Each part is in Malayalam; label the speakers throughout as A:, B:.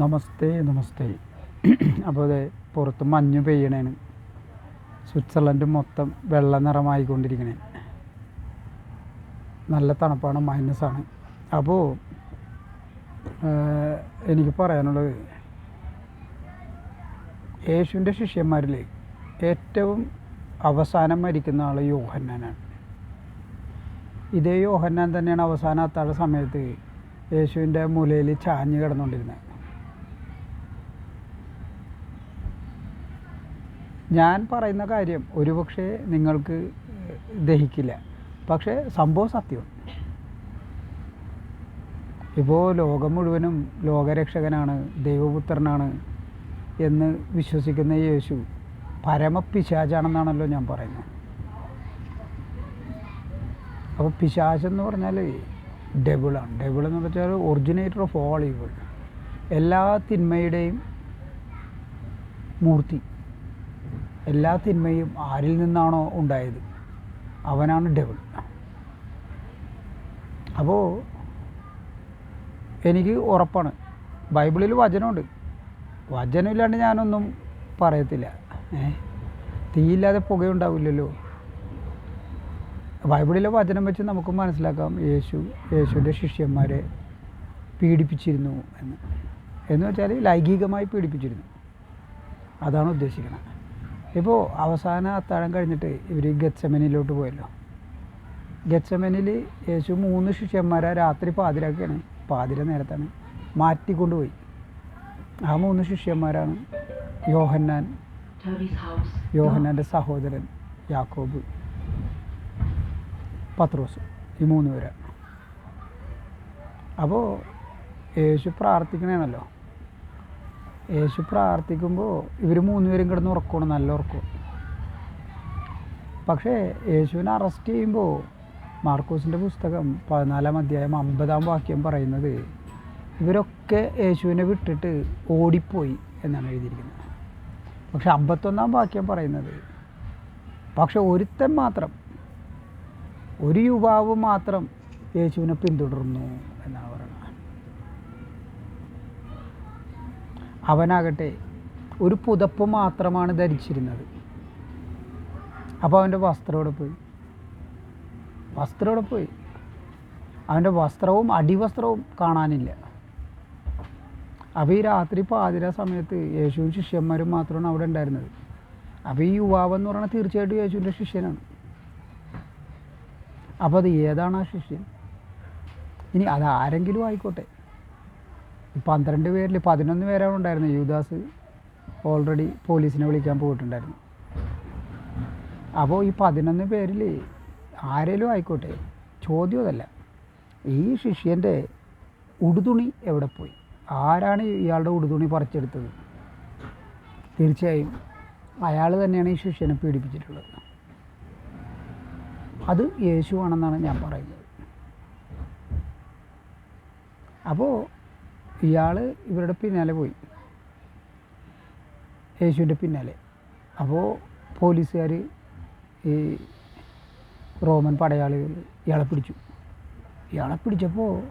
A: നമസ്തേ നമസ്തേ. അപ്പോൾ അതെ പുറത്ത് മഞ്ഞ് പെയ്യണേണ്. സ്വിറ്റ്സർലൻഡ് മൊത്തം വെള്ള നിറമായിക്കൊണ്ടിരിക്കണേ. നല്ല തണുപ്പാണ് മൈനസാണ്. അപ്പോൾ എനിക്ക് പറയാനുള്ളത് യേശുവിന്റെ ശിഷ്യന്മാരിൽ ഏറ്റവും അവസാനം മരിക്കുന്ന ആൾ യോഹന്നാനാണ്. ഇതേ യോഹന്നാൻ തന്നെയാണ് അവസാനം അത്താഴ സമയത്ത് യേശുവിന്റെ മുലയിൽ ചാഞ്ഞ് കിടന്നുകൊണ്ടിരുന്നത്. ഞാൻ പറയുന്ന കാര്യം ഒരുപക്ഷെ നിങ്ങൾക്ക് ദഹിക്കില്ല. പക്ഷേ സംഭവം സത്യമാണ് ഇപ്പോൾ ലോകം മുഴുവനും ലോകരക്ഷകനാണ് ദൈവപുത്രനാണ് എന്ന് വിശ്വസിക്കുന്ന യേശു പരമപിശാചാണെന്നാണല്ലോ ഞാൻ പറയുന്നത്. അപ്പോൾ പിശാചെന്ന് പറഞ്ഞാൽ ഡെബിളാണ്. ഡെബിൾ എന്ന് വെച്ചാൽ ഒറിജിനേറ്റർ ഓഫ് ഓൾ ഈവിൾ എല്ലാ തിന്മയുടെയും മൂർത്തി. എല്ലാ തിന്മയും ആരിൽ നിന്നാണോ ഉണ്ടായത്? അവനാണ് ഡെവിൾ അപ്പോൾ എനിക്ക് ഉറപ്പാണ്. ബൈബിളിൽ വചനമുണ്ട്. വചനമില്ലാണ്ട് ഞാനൊന്നും പറയത്തില്ല. ഏ? തീയില്ലാതെ പുകയുണ്ടാവില്ലല്ലോ. ബൈബിളിലെ വചനം വെച്ച് നമുക്ക് മനസ്സിലാക്കാം. യേശു യേശുവിന്റെ ശിഷ്യന്മാരെ പീഡിപ്പിച്ചിരുന്നു എന്ന്. എന്ന് വെച്ചാൽ ലൈംഗികമായി പീഡിപ്പിച്ചിരുന്നു. അതാണ് ഉദ്ദേശിക്കുന്നത് ഇപ്പോൾ അവസാന അത്താഴം കഴിഞ്ഞിട്ട് ഇവർ ഗച്ചമനിലോട്ട് പോയല്ലോ. ഗച്ചമനിൽ യേശു മൂന്ന് ശിഷ്യന്മാരെ രാത്രി പാതിരാക്കിയാണ്. പാതിര നേരത്താണ്. മാറ്റിക്കൊണ്ടുപോയി. ആ മൂന്ന് ശിഷ്യന്മാരാണ് യോഹന്നാൻ യോഹന്നാന്റെ സഹോദരൻ യാക്കോബ് പത്രോസ് ഈ മൂന്ന് പേരാണ് അപ്പോൾ യേശു പ്രാർത്ഥിക്കണേണല്ലോ. യേശു പ്രാർത്ഥിക്കുമ്പോൾ ഇവർ മൂന്നുപേരും കിടന്ന് ഉറക്കണം നല്ല ഉറക്കം. പക്ഷേ യേശുവിനെ അറസ്റ്റ് ചെയ്യുമ്പോൾ മാർക്കോസിന്റെ പുസ്തകം പതിനാലാം അധ്യായം അമ്പതാം വാക്യം പറയുന്നത് ഇവരൊക്കെ യേശുവിനെ വിട്ടിട്ട് ഓടിപ്പോയി എന്നാണ് എഴുതിയിരിക്കുന്നത്. പക്ഷെ അമ്പത്തൊന്നാം വാക്യം പറയുന്നത് പക്ഷെ ഒരുത്തൻ മാത്രം ഒരു യുവാവ് മാത്രം യേശുവിനെ പിന്തുടർന്നു എന്നാണ് പറയുന്നത് അവനാകട്ടെ ഒരു പുതപ്പ് മാത്രമാണ് ധരിച്ചിരുന്നത്. അപ്പോൾ അവന്റെ വസ്ത്രം പോയി? വസ്ത്രം പോയി? അവന്റെ വസ്ത്രവും അടിവസ്ത്രവും കാണാനില്ല. അപ്പോൾ ഈ രാത്രി പാതിര സമയത്ത് യേശുവും ശിഷ്യന്മാരും മാത്രമാണ് അവിടെ ഉണ്ടായിരുന്നത്. അപ്പോൾ ഈ യുവാവെന്ന് പറഞ്ഞാൽ തീർച്ചയായിട്ടും യേശുവിന്റെ ശിഷ്യനാണ്. അപ്പോൾ അത് ഏതാണ് ആ ശിഷ്യൻ? ഇനി അത് ആരെങ്കിലും ആയിക്കോട്ടെ. പന്ത്രണ്ട് പേരിൽ പതിനൊന്ന് പേരാണ് ഉണ്ടായിരുന്നത് യുദാസ് ഓൾറെഡി പോലീസിനെ വിളിക്കാൻ പോയിട്ടുണ്ടായിരുന്നു. അപ്പോൾ ഈ പതിനൊന്ന് പേരിൽ ആരേലും ആയിക്കോട്ടെ ചോദ്യം അതല്ല. ഈ ശിഷ്യന്റെ ഉടുതുണി എവിടെ പോയി? ആരാണ് ഇയാളുടെ ഉടുതുണി പറിച്ചെടുത്തത്? തീർച്ചയായും അയാൾ തന്നെയാണ് ഈ ശിഷ്യനെ പീഡിപ്പിച്ചിട്ടുള്ളത്. അത് യേശുവാണെന്നാണ് ഞാൻ പറയുന്നത്. അപ്പോൾ ഇയാൾ ഇവരുടെ പിന്നാലെ പോയി. യേശുവിന്റെ പിന്നാലെ. അപ്പോൾ പോലീസുകാർ ഈ റോമൻ പടയാളികൾ ഇയാളെ പിടിച്ചു. ഇയാളെ പിടിച്ചപ്പോൾ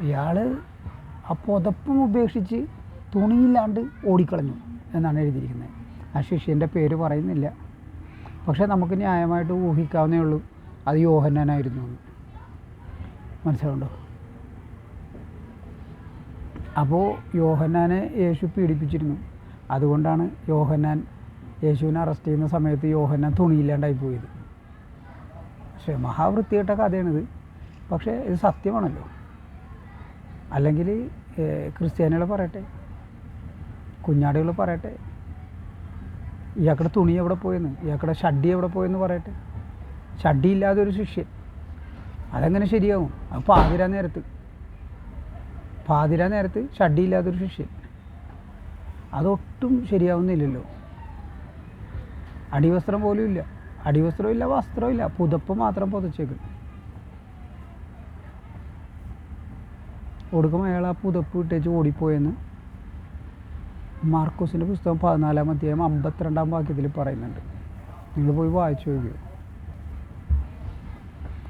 A: ഇയാൾ ആ പുതപ്പും ഉപേക്ഷിച്ച് തുണിയില്ലാണ്ട് ഓടിക്കളഞ്ഞു എന്നാണ് എഴുതിയിരിക്കുന്നത്. ആ ശിഷ്യന്റെ പേര് പറയുന്നില്ല. പക്ഷേ നമുക്ക് ന്യായമായിട്ട് ഊഹിക്കാവുന്നേ ഉള്ളൂ. അത് യോഹന്നാനായിരുന്നു എന്ന്. മനസ്സിലാവുണ്ടോ അപ്പോൾ യോഹന്നാനെ യേശു പീഡിപ്പിച്ചിരുന്നു. അതുകൊണ്ടാണ് യോഹന്നാൻ യേശുവിനെ അറസ്റ്റ് ചെയ്യുന്ന സമയത്ത് യോഹന്നാൻ തുണിയില്ലാണ്ടായി പോയത്. പക്ഷേ മഹാവൃത്തികെട്ട കഥയാണിത്. പക്ഷേ ഇത് സത്യമാണല്ലോ. അല്ലെങ്കിൽ ക്രിസ്ത്യാനികൾ പറയട്ടെ കുഞ്ഞാടുകൾ പറയട്ടെ ഇയാളുടെ തുണി എവിടെ പോയെന്ന് ഇയാളുടെ ഷഡ്ഡി എവിടെ പോയെന്ന് പറയട്ടെ. ഷഡ്ഡി ഇല്ലാതെ ഒരു ശിഷ്യൻ. അതെങ്ങനെ ശരിയാവും? അപ്പോൾ ആതിരാ നേരത്ത്. പാതിര നേരത്ത് ഷഡ്ഡി ഇല്ലാത്തൊരു ശിഷ്യൻ അതൊട്ടും ശരിയാവുന്നില്ലല്ലോ. അടിവസ്ത്രം പോലും ഇല്ല. അടിവസ്ത്രവും ഇല്ല ഇല്ല. പുതപ്പ് മാത്രം പുതച്ചേക്കും. ഒടുക്കം അയാൾ ആ പുതപ്പ് ഇട്ടേച്ച് ഓടിപ്പോയെന്ന് മാർക്കോസിന്റെ പുസ്തകം പതിനാലാം അധ്യായം അമ്പത്തിരണ്ടാം വാക്യത്തിൽ പറയുന്നുണ്ട്. നിങ്ങൾ പോയി വായിച്ചു നോക്കിയോ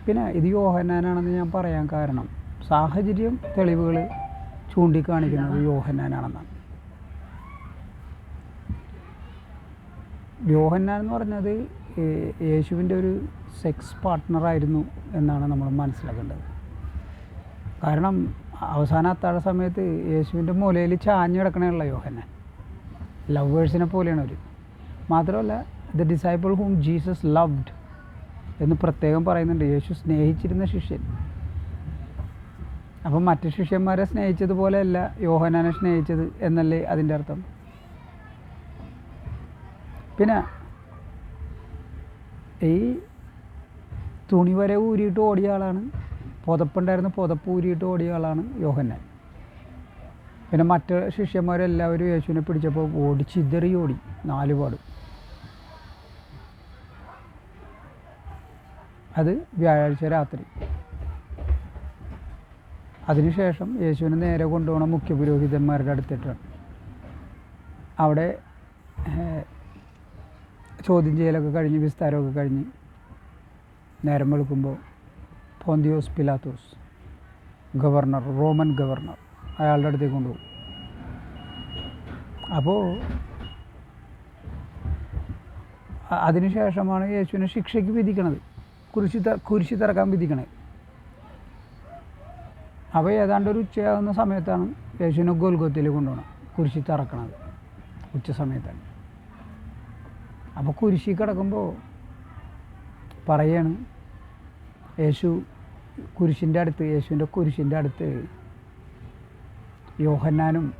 A: പിന്നെ ഇത് യോഹനാനാണെന്ന് ഞാൻ പറയാൻ കാരണം സാഹചര്യം തെളിവുകൾ ചൂണ്ടിക്കാണിക്കുന്നത് യോഹന്നാനാണെന്നാണ്. യോഹന്നാൻ എന്ന് പറഞ്ഞത് യേശുവിന്റെ ഒരു സെക്സ് പാർട്ട്ണറായിരുന്നു എന്നാണ് നമ്മൾ മനസ്സിലാക്കേണ്ടത്. കാരണം അവസാന അത്താഴ സമയത്ത് യേശുവിന്റെ മൂലയിൽ ചാഞ്ഞു കിടക്കണേയുള്ള യോഹന്നാൻ. ലവേഴ്സിനെ പോലെയാണ് അവർ മാത്രമല്ല the disciple whom Jesus loved എന്ന് പ്രത്യേകം പറയുന്നുണ്ട്. യേശു സ്നേഹിച്ചിരുന്ന ശിഷ്യൻ. അപ്പം മറ്റ് ശിഷ്യന്മാരെ സ്നേഹിച്ചതുപോലെയല്ല യോഹനാനെ സ്നേഹിച്ചത് എന്നല്ലേ അതിന്റെ അർത്ഥം? പിന്നെ ഈ തുണി വരെ ഊരിയിട്ട് ഓടിയ ആളാണ്. പുതപ്പുണ്ടായിരുന്ന പുതപ്പ് ഊരിയിട്ട് ഓടിയ ആളാണ് യോഹന്നാൻ. പിന്നെ മറ്റ് ശിഷ്യന്മാരെല്ലാവരും യേശുവിനെ പിടിച്ചപ്പോൾ ഓടി ചിതറി ഓടി നാലുപാട് അത് വ്യാഴാഴ്ച രാത്രി. അതിനുശേഷം യേശുവിനെ നേരെ കൊണ്ടുപോകണം മുഖ്യപുരോഹിതന്മാരുടെ അടുത്തിട്ടാണ് അവിടെ ചോദ്യം ചെയ്യലൊക്കെ കഴിഞ്ഞ് വിസ്താരമൊക്കെ കഴിഞ്ഞ് നേരം വെളുക്കുമ്പോൾ പോന്തിയോസ് പിലാത്തോസ് ഗവർണർ റോമൻ ഗവർണർ അയാളുടെ അടുത്തേക്ക് കൊണ്ടുപോകും. അപ്പോൾ അതിനുശേഷമാണ് യേശുവിനെ ശിക്ഷയ്ക്ക് വിധിക്കണത്. കുരിശി കുരിശി തറക്കാൻ വിധിക്കണത്. അപ്പോൾ ഏതാണ്ട് ഒരു ഉച്ചയാകുന്ന സമയത്താണ് യേശുവിനെ ഗോൽഗോത്തിൽ കൊണ്ടുപോകണം. കുരിശി തറക്കണത് ഉച്ച സമയത്താണ്. അപ്പോൾ കുരിശി കിടക്കുമ്പോൾ പറയാണ് യേശു കുരിശിന്റെ അടുത്ത് യേശുവിന്റെ കുരിശിന്റെ അടുത്ത് യോഹന്നാനും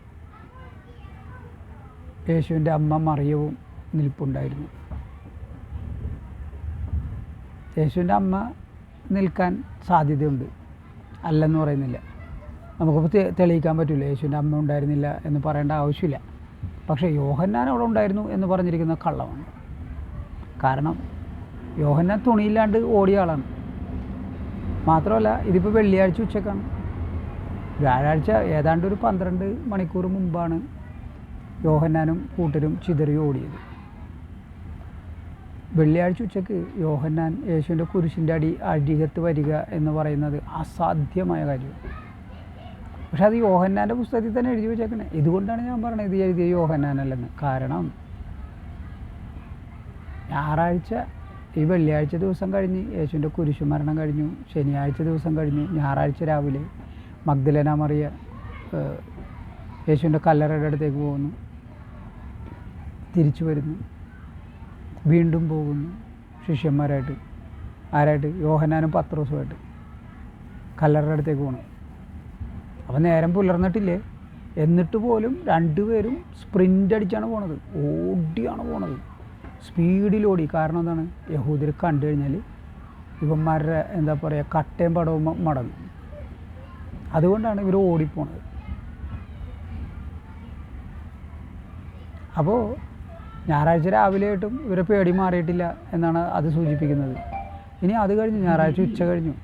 A: യേശുവിന്റെ അമ്മ മറിയവും നിൽപ്പുണ്ടായിരുന്നു. യേശുവിന്റെ അമ്മ നിൽക്കാൻ സാധ്യതയുണ്ട്. അല്ലെന്ന് പറയുന്നില്ല. നമുക്കിപ്പോൾ തെളിയിക്കാൻ പറ്റില്ല യേശുവിന്റെ അമ്മ ഉണ്ടായിരുന്നില്ല എന്ന് പറയേണ്ട ആവശ്യമില്ല. പക്ഷേ യോഹന്നാൻ അവിടെ ഉണ്ടായിരുന്നു എന്ന് പറഞ്ഞിരിക്കുന്ന കള്ളമാണ്. കാരണം യോഹന്നാൻ തുണിയില്ലാണ്ട് ഓടിയ ആളാണ്. മാത്രമല്ല ഇതിപ്പോൾ വെള്ളിയാഴ്ച ഉച്ചക്കാണ്. വ്യാഴാഴ്ച ഏതാണ്ട് ഒരു പന്ത്രണ്ട് മണിക്കൂർ മുമ്പാണ് യോഹന്നാനും കൂട്ടരും ചിതറി ഓടിയത്. വെള്ളിയാഴ്ച ഉച്ചയ്ക്ക് യോഹന്നാൻ യേശുവിന്റെ കുരിശിന്റെ അടി അടികത്ത് വരിക എന്ന് പറയുന്നത് അസാധ്യമായ കാര്യമാണ് പക്ഷെ അത് യോഹന്നാന്റെ പുസ്തകത്തിൽ തന്നെ എഴുതി വെച്ചേക്കണേ. ഇതുകൊണ്ടാണ് ഞാൻ പറഞ്ഞത് ഇത് എഴുതിയ യോഹന്നാനല്ലെന്ന്. കാരണം ഞായറാഴ്ച ഈ വെള്ളിയാഴ്ച ദിവസം കഴിഞ്ഞ് യേശുവിന്റെ കുരിശു മരണം കഴിഞ്ഞു ശനിയാഴ്ച ദിവസം കഴിഞ്ഞു ഞായറാഴ്ച രാവിലെ മഗ്ദലന മറിയ യേശുവിന്റെ കല്ലറയുടെ അടുത്തേക്ക് പോകുന്നു. തിരിച്ചു വരുന്നു. വീണ്ടും പോകുന്നു ശിഷ്യന്മാരായിട്ട്. ആരായിട്ട്? യോഹനാനും പത്രോസുമായിട്ട്. കല്ലറയുടെ അടുത്തേക്ക് പോകണം അപ്പം നേരം പുലർന്നിട്ടില്ലേ? എന്നിട്ട് പോലും രണ്ടുപേരും സ്പ്രിന്റ് അടിച്ചാണ് പോണത്. ഓടിയാണ് പോണത്. സ്പീഡിലോടി കാരണം എന്താണ്? യഹൂദർ കണ്ടു കഴിഞ്ഞാൽ ഇവന്മാരുടെ എന്താ പറയുക കട്ടയും പടവും മടങ്ങും. അതുകൊണ്ടാണ് ഇവർ ഓടിപ്പോണത്. അപ്പോൾ ഞായറാഴ്ച രാവിലെ ആയിട്ടും ഇവരെ പേടി മാറിയിട്ടില്ല എന്നാണ് അത് സൂചിപ്പിക്കുന്നത്. ഇനി അത് കഴിഞ്ഞു ഞായറാഴ്ച ഉച്ച കഴിഞ്ഞു.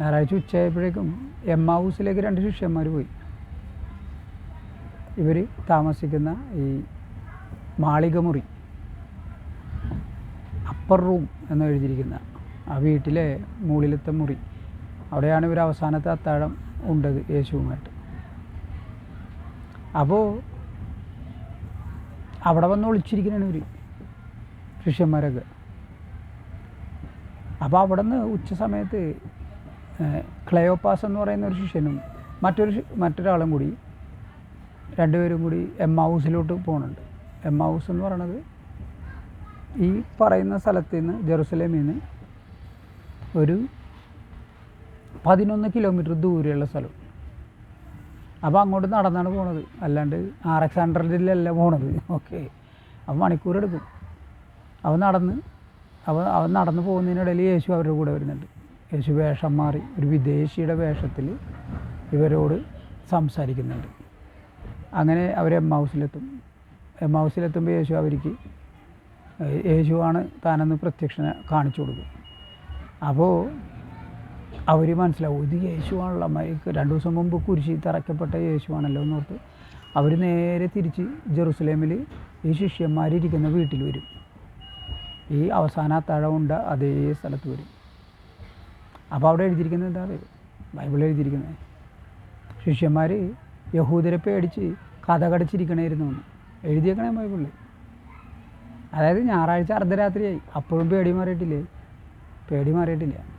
A: ഞായറാഴ്ച ഉച്ചയായപ്പോഴേക്കും എം ഹൗസിലേക്ക് രണ്ട് ശിഷ്യന്മാർ പോയി. ഇവർ താമസിക്കുന്ന ഈ മാളികമുറി അപ്പർ റൂം എന്ന് എഴുതിയിരിക്കുന്ന ആ വീട്ടിലെ മുകളിലത്തെ മുറി. അവിടെയാണ് ഇവർ അവസാനത്തെ അത്താഴം ഉണ്ടത് യേശുവുമായിട്ട്. അപ്പോൾ അവിടെ വന്ന് ഒളിച്ചിരിക്കുന്നതാണ് ഇവർ ശിഷ്യന്മാരൊക്കെ. അപ്പോൾ അവിടെ നിന്ന് ഉച്ച സമയത്ത് ക്ലയോപ്പാസ് എന്ന് പറയുന്ന ഒരു ശിഷ്യനും മറ്റൊരു മറ്റൊരാളും കൂടി രണ്ടുപേരും കൂടി എം ഹൗസിലോട്ട് പോകുന്നുണ്ട് എം ഹൗസ് എന്ന് പറയണത് ഈ പറയുന്ന സ്ഥലത്ത് നിന്ന് ജെറുസലേമിൽ നിന്ന് ഒരു പതിനൊന്ന് കിലോമീറ്റർ ദൂരെയുള്ള സ്ഥലം. അപ്പോൾ അങ്ങോട്ട് നടന്നാണ് പോണത്. അല്ലാണ്ട് ആർ എക്സ് ഹൺഡ്രഡിലല്ല പോണത്. ഓക്കെ. അപ്പോൾ മണിക്കൂർ എടുക്കും. അവൻ നടന്ന് അവൻ അവൻ നടന്ന് പോകുന്നതിനിടയിൽ യേശു അവരുടെ കൂടെ വരുന്നുണ്ട്. യേശു വേഷം മാറി ഒരു വിദേശിയുടെ വേഷത്തിൽ ഇവരോട് സംസാരിക്കുന്നുണ്ട്. അങ്ങനെ അവർ എം ഹൗസിലെത്തും. എം ഹൗസിലെത്തുമ്പോൾ യേശു അവർക്ക് യേശുവാണ് താനെന്ന് പ്രത്യക്ഷനെ കാണിച്ചു കൊടുക്കും. അപ്പോൾ അവർ മനസ്സിലാവും ഇത് യേശുവാണല്ലോ രണ്ട് ദിവസം മുമ്പ് കുരിശി തറയ്ക്കപ്പെട്ട യേശുവാണല്ലോ എന്ന് ഓർത്ത് അവർ നേരെ തിരിച്ച് ജെറുസലേമിൽ ഈ ശിഷ്യന്മാരിരിക്കുന്ന വീട്ടിൽ വരും. ഈ അവസാന അത്താഴം ഉണ്ട് അതേ സ്ഥലത്ത് വരും. അപ്പോൾ അവിടെ എഴുതിയിരിക്കുന്നത് എന്താ അറിയോ? ബൈബിളിൽ എഴുതിയിരിക്കുന്നത് ശിഷ്യന്മാർ യഹൂദരെ പേടിച്ച് കഥ കടച്ചിരിക്കണമായിരുന്നു എന്ന്. എഴുതിയേക്കണേ ബൈബിളിൽ അതായത് ഞായറാഴ്ച അർദ്ധരാത്രിയായി അപ്പോഴും പേടി മാറിയിട്ടില്ലേ? പേടി മാറിയിട്ടില്ല.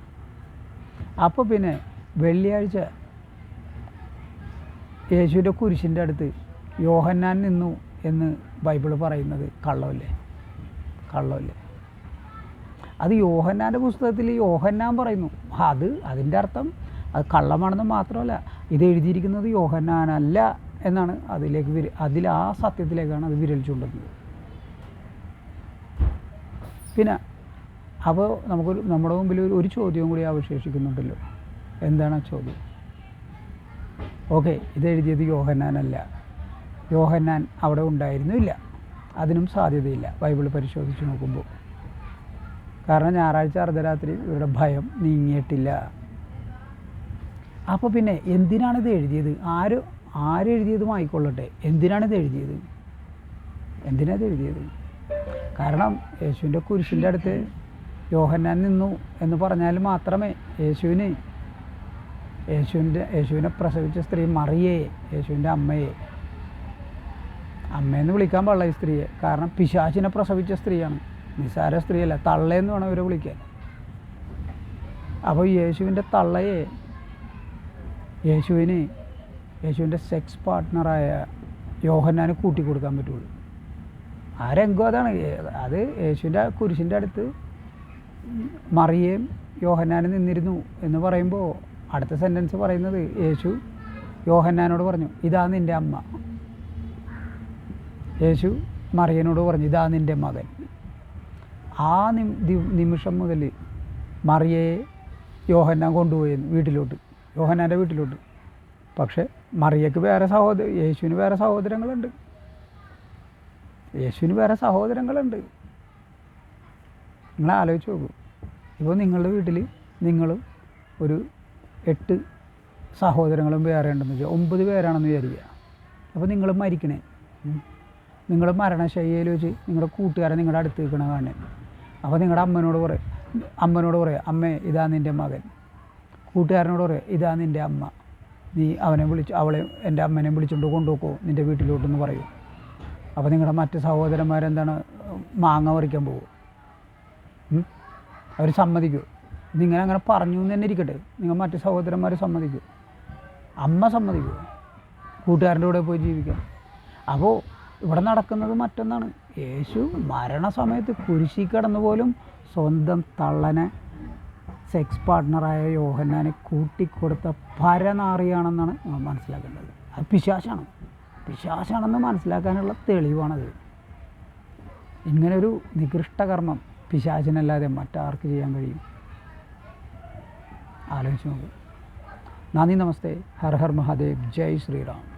A: അപ്പോൾ പിന്നെ വെള്ളിയാഴ്ച യേശുവിന്റെ കുരിശിന്റെ അടുത്ത് യോഹന്നാൻ നിന്നു എന്ന് ബൈബിൾ പറയുന്നത് കള്ളമല്ലേ കള്ളമല്ലേ അത് യോഹന്നാന്റെ പുസ്തകത്തിൽ യോഹന്നാൻ പറയുന്നു. അത് അതിന്റെ അർത്ഥം അത് കള്ളമാണെന്ന് മാത്രമല്ല ഇത് എഴുതിയിരിക്കുന്നത് യോഹന്നാനല്ല എന്നാണ് അതിലേക്ക് വിര അതിൽ ആ സത്യത്തിലേക്കാണ് അത് വിരൽ ചൂണ്ടുന്നത്. പിന്നെ അപ്പോൾ നമുക്ക് നമ്മുടെ മുമ്പിൽ ഒരു ചോദ്യവും കൂടി അവശേഷിക്കുന്നുണ്ടല്ലോ. എന്താണ് ആ ചോദ്യം? ഓക്കെ ഇത് എഴുതിയത് യോഹന്നാനല്ല. യോഹന്നാൻ അവിടെ ഉണ്ടായിരുന്നില്ല അതിനും സാധ്യതയില്ല. ബൈബിൾ പരിശോധിച്ച് നോക്കുമ്പോൾ. കാരണം ഞായറാഴ്ച അർദ്ധരാത്രി ഇവരുടെ ഭയം നീങ്ങിയിട്ടില്ല. അപ്പോൾ പിന്നെ എന്തിനാണിത് എഴുതിയത്? ആര് ആരെഴുതിയതും ആയിക്കൊള്ളട്ടെ. എന്തിനാണിത് എഴുതിയത്? എന്തിനാത് എഴുതിയത്? കാരണം യേശുവിന്റെ കുരിശിന്റെ അടുത്ത് യോഹന്നാൻ നിന്നു എന്ന് പറഞ്ഞാൽ മാത്രമേ യേശുവിന് യേശുവിന്റെ യേശുവിനെ പ്രസവിച്ച സ്ത്രീ മറിയേ യേശുവിന്റെ അമ്മയെ അമ്മയെന്ന് വിളിക്കാൻ പാടില്ല ഈ സ്ത്രീയെ. കാരണം പിശാചിനെ പ്രസവിച്ച സ്ത്രീയാണ്. നിസാര സ്ത്രീയല്ല. തള്ളയെന്ന് വേണം ഇവരെ വിളിക്കാൻ. അപ്പോൾ യേശുവിന്റെ തള്ളയെ യേശുവിന് യേശുവിന്റെ സെക്സ് പാർട്ട്ണറായ യോഹന്നാന് കൂട്ടിക്കൊടുക്കാൻ പറ്റുള്ളൂ. ആ രംഗം അതാണ്. അത് യേശുവിന്റെ കുരിശിന്റെ അടുത്ത് മറിയേം യോഹന്നാനും നിന്നിരുന്നു എന്ന് പറയുമ്പോൾ അടുത്ത സെന്റൻസ് പറയുന്നത് യേശു യോഹന്നാനോട് പറഞ്ഞു ഇതാ നിന്റെ അമ്മ. യേശു മറിയനോട് പറഞ്ഞു ഇതാ നിന്റെ മകൻ. ആ നിമിഷം മുതൽ മറിയയെ യോഹന്നാൻ കൊണ്ടുപോയി വീട്ടിലോട്ട് യോഹന്നാന്റെ വീട്ടിലോട്ട്. പക്ഷേ മറിയക്ക് വേറെ സഹോദര യേശുവിന് വേറെ സഹോദരങ്ങളുണ്ട്. യേശുവിന് വേറെ സഹോദരങ്ങളുണ്ട്. നിങ്ങൾ ആലോചിച്ച് നോക്കൂ. ഇപ്പോൾ നിങ്ങളുടെ വീട്ടിൽ നിങ്ങളും ഒരു എട്ട് സഹോദരങ്ങളും വേറെ ഉണ്ടെന്ന് വെച്ചാൽ ഒമ്പത് പേരാണെന്ന് വിചാരിക്കുക. അപ്പോൾ നിങ്ങൾ മരിക്കണേ. നിങ്ങൾ മരണശൈലിയിൽ വെച്ച് നിങ്ങളുടെ കൂട്ടുകാരൻ നിങ്ങളുടെ അടുത്ത് നിൽക്കണ കാണേ അപ്പോൾ നിങ്ങളുടെ അമ്മനോട് പറയും അമ്മനോട് പറയാം അമ്മേ ഇതാ നിന്റെ മകൻ. കൂട്ടുകാരനോട് പറയാം ഇതാ നിന്റെ അമ്മ. നീ അവനെ വിളിച്ച് അവളെ എന്റെ അമ്മനെ വിളിച്ചുകൊണ്ട് കൊണ്ടുപോക്കോ നിന്റെ വീട്ടിലോട്ടെന്ന് പറയും. അപ്പോൾ നിങ്ങളുടെ മറ്റ് സഹോദരന്മാരെന്താണ് മാങ്ങ പറിക്കാൻ പോകും അവർ സമ്മതിക്കും. നിങ്ങൾ അങ്ങനെ പറഞ്ഞു എന്ന് തന്നെ ഇരിക്കട്ടെ. നിങ്ങൾ മറ്റു സഹോദരന്മാർ സമ്മതിക്കും. അമ്മ സമ്മതിക്കും. കൂട്ടുകാരന്റെ കൂടെ പോയി ജീവിക്കാം. അപ്പോൾ ഇവിടെ നടക്കുന്നത് മറ്റൊന്നാണ്. യേശു മരണസമയത്ത് കുരിശി കിടന്നു പോലും സ്വന്തം തള്ളനെ സെക്സ് പാർട്ട്ണറായ യോഹന്നാനെ കൂട്ടിക്കൊടുത്ത പരനാറിയാണെന്നാണ് നമ്മൾ മനസ്സിലാക്കേണ്ടത്. അത് പിശാശാണ്. പിശാശാണെന്ന് മനസ്സിലാക്കാനുള്ള തെളിവാണത്. ഇങ്ങനൊരു നികൃഷ്ടകർമ്മം പിശാചിനല്ലാതെ മറ്റാർക്ക് ചെയ്യാൻ കഴിയും? ആലോചിച്ച് നോക്കൂ. നന്ദി നമസ്തേ. ഹർ ഹർ മഹാദേവ്. ജയ് ശ്രീറാം.